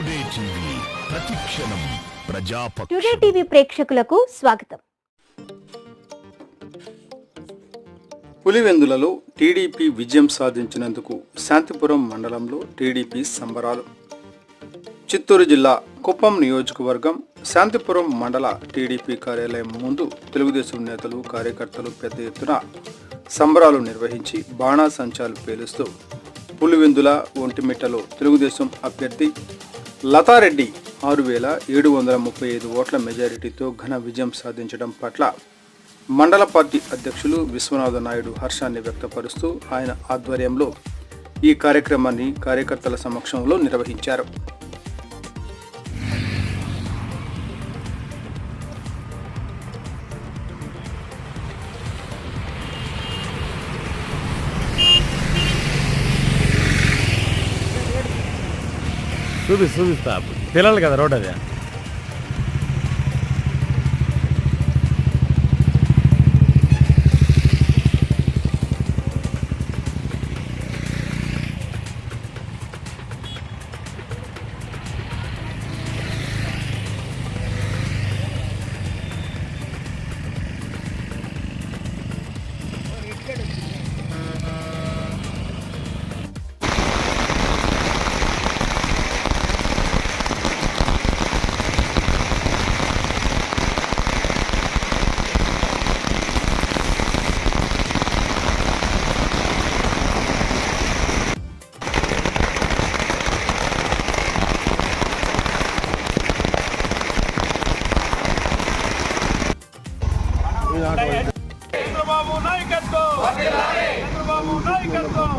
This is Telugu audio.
టీవీ ప్రతిక్షణం ప్రజాపక్ష. టుడే టీవీ ప్రేక్షకులకు స్వాగతం. పులివెందులలో టీడీపీ విజయం సాధించినందుకు శాంతిపురం మండలంలో టీడీపీ సంబరాలు. చిత్తూరు జిల్లా కుప్పం నియోజకవర్గం శాంతిపురం మండల టీడీపీ కార్యాలయం ముందు తెలుగుదేశం నేతలు కార్యకర్తలు పెద్ద ఎత్తున సంబరాలు నిర్వహించి బాణాసంచాలు పేలుస్తూ పులివెందుల ఒంటిమిట్టలో తెలుగుదేశం అభ్యర్థి లతారెడ్డి ఆరు వేల ఏడు వందల ముప్పై ఐదు ఓట్ల మెజారిటీతో ఘన విజయం సాధించడం పట్ల మండల పార్టీ అధ్యక్షులు విశ్వనాథ నాయుడు హర్షాన్ని వ్యక్తపరుస్తూ ఆయన ఆధ్వర్యంలో ఈ కార్యక్రమాన్ని కార్యకర్తల సమక్షంలో నిర్వహించారు. చూపి చూపిస్తా. పిల్లలు కదా రోడ్ అది. చంద్రబాబు నాయకత్వం. చంద్రబాబు నాయకత్వం.